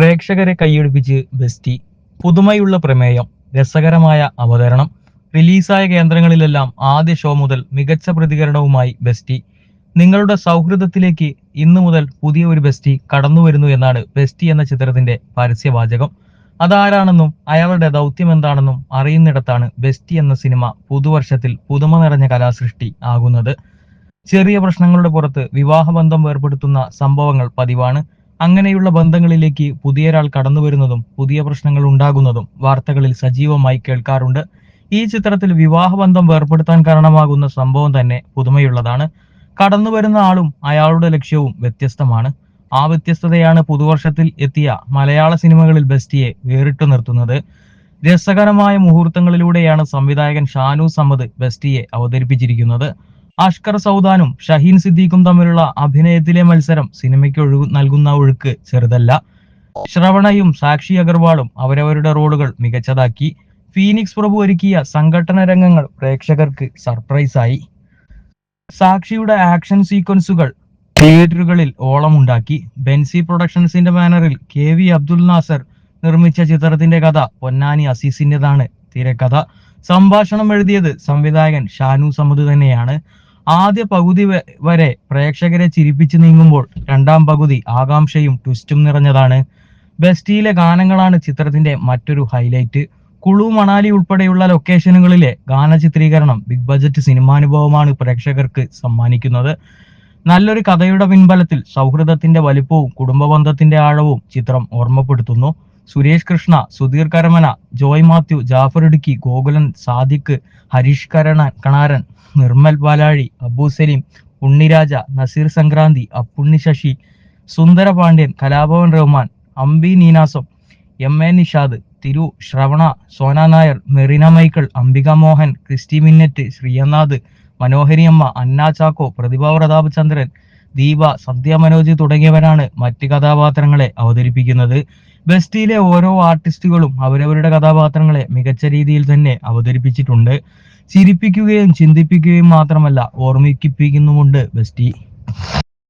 പ്രേക്ഷകരെ കൈയടിപ്പിച്ച് ബെസ്റ്റി. പുതുമയുള്ള പ്രമേയം രസകരമായ അവതരണം. റിലീസായ കേന്ദ്രങ്ങളിലെല്ലാം ആദ്യ ഷോ മുതൽ മികച്ച പ്രതികരണവുമായി ബെസ്റ്റി. നിങ്ങളുടെ സൗഹൃദത്തിലേക്ക് ഇന്നു മുതൽ പുതിയ ഒരു ബെസ്റ്റി കടന്നു വരുന്നു എന്നാണ് ബെസ്റ്റി എന്ന ചിത്രത്തിന്റെ പരസ്യവാചകം. അതാരാണെന്നും അയാളുടെ ദൗത്യം എന്താണെന്നും അറിയുന്നിടത്താണ് ബെസ്റ്റി എന്ന സിനിമ പുതുവർഷത്തിൽ പുതുമ നിറഞ്ഞ കലാസൃഷ്ടി ആകുന്നത്. ചെറിയ പ്രശ്നങ്ങളുടെ പുറത്ത് വിവാഹബന്ധം ഏർപ്പെടുത്തുന്ന സംഭവങ്ങൾ പതിവാണ്. അങ്ങനെയുള്ള ബന്ധങ്ങളിലേക്ക് പുതിയൊരാൾ കടന്നു വരുന്നതും പുതിയ പ്രശ്നങ്ങൾ ഉണ്ടാകുന്നതും വാർത്തകളിൽ സജീവമായി കേൾക്കാറുണ്ട്. ഈ ചിത്രത്തിൽ വിവാഹബന്ധം വേർപ്പെടുത്താൻ കാരണമാകുന്ന സംഭവം തന്നെ പുതുമയുള്ളതാണ്. കടന്നു വരുന്ന ആളും അയാളുടെ ലക്ഷ്യവും വ്യത്യസ്തമാണ്. ആ വ്യത്യസ്തതയാണ് പുതുവർഷത്തിൽ എത്തിയ മലയാള സിനിമകളിൽ ബെസ്റ്റിയെ വേറിട്ടു നിർത്തുന്നത്. രസകരമായ മുഹൂർത്തങ്ങളിലൂടെയാണ് സംവിധായകൻ ഷാനു സമ്മദ് ബെസ്റ്റിയെ അവതരിപ്പിച്ചിരിക്കുന്നത്. അഷ്കർ സൗദാനും ഷഹീൻ സിദ്ദീഖും തമ്മിലുള്ള അഭിനയത്തിലെ മത്സരം സിനിമയ്ക്ക് ഒഴുകു നൽകുന്ന ഒഴുക്ക് ചെറുതല്ല. ശ്രവണയും സാക്ഷി അഗർവാളും അവരവരുടെ റോളുകൾ മികച്ചതാക്കി. ഫീനിക്സ് പ്രഭു ഒരുക്കിയ സംഘട്ടന രംഗങ്ങൾ പ്രേക്ഷകർക്ക് സർപ്രൈസായി സാക്ഷിയുടെ ആക്ഷൻ സീക്വൻസുകൾ തിയേറ്ററുകളിൽ ഓളമുണ്ടാക്കി ബെൻസി പ്രൊഡക്ഷൻസിന്റെ ബാനറിൽ കെ വി അബ്ദുൽ നാസർ നിർമ്മിച്ച ചിത്രത്തിന്റെ കഥ പൊന്നാനി അസീസിന്റേതാണ് തിരക്കഥ. സംഭാഷണം എഴുതിയത് സംവിധായകൻ ഷാനു സമദ് തന്നെയാണ്. ആദ്യ പകുതി വരെ പ്രേക്ഷകരെ ചിരിപ്പിച്ചു നീങ്ങുമ്പോൾ രണ്ടാം പകുതി ആകാംക്ഷയും ട്വിസ്റ്റും നിറഞ്ഞതാണ്. ബെസ്റ്റിയിലെ ഗാനങ്ങളാണ് ചിത്രത്തിന്റെ മറ്റൊരു ഹൈലൈറ്റ് കുളു മണാലി ഉൾപ്പെടെയുള്ള ലൊക്കേഷനുകളിലെ ഗാന ചിത്രീകരണം ബിഗ് ബജറ്റ് സിനിമാനുഭവമാണ് പ്രേക്ഷകർക്ക് സമ്മാനിക്കുന്നത്. നല്ലൊരു കഥയുടെ പിൻബലത്തിൽ സൗഹൃദത്തിന്റെ വലിപ്പവും കുടുംബ ബന്ധത്തിന്റെ ആഴവും ചിത്രം ഓർമ്മപ്പെടുത്തുന്നു. സുരേഷ് കൃഷ്ണ സുധീർ കരമന ജോയ് മാത്യു ജാഫർ ഇടുക്കി ഗോകുലൻ സാദിഖ് ഹരീഷ് കരണ കണാരൻ നിർമ്മൽ പാലാഴി അബു സലീം ഉണ്ണിരാജ നസീർ സംക്രാന്തി അപ്പുണ്ണി ശശി സുന്ദര പാണ്ഡ്യൻ കലാഭവൻ റഹ്മാൻ അംബി നീനാസം എം എ നിഷാദ് തിരു ശ്രവണ സോന നായർ മെറീന മൈക്കിൾ അംബിക മോഹൻ ക്രിസ്റ്റി മിന്നറ്റ് ശ്രീയനാഥ് മനോഹരിയമ്മ അന്ന ചാക്കോ പ്രതിഭ പ്രതാപചന്ദ്രൻ ദീപ സന്ധ്യ മനോജ് തുടങ്ങിയവരാണ് മറ്റ് കഥാപാത്രങ്ങളെ അവതരിപ്പിക്കുന്നത്. ബെസ്റ്റിയിലെ ഓരോ ആർട്ടിസ്റ്റുകളും അവരവരുടെ കഥാപാത്രങ്ങളെ മികച്ച രീതിയിൽ തന്നെ അവതരിപ്പിച്ചിട്ടുണ്ട്. ചിരിപ്പിക്കുകയും ചിന്തിപ്പിക്കുകയും മാത്രമല്ല ഓർമ്മിപ്പിക്കുന്നുമുണ്ട് ബെസ്റ്റി.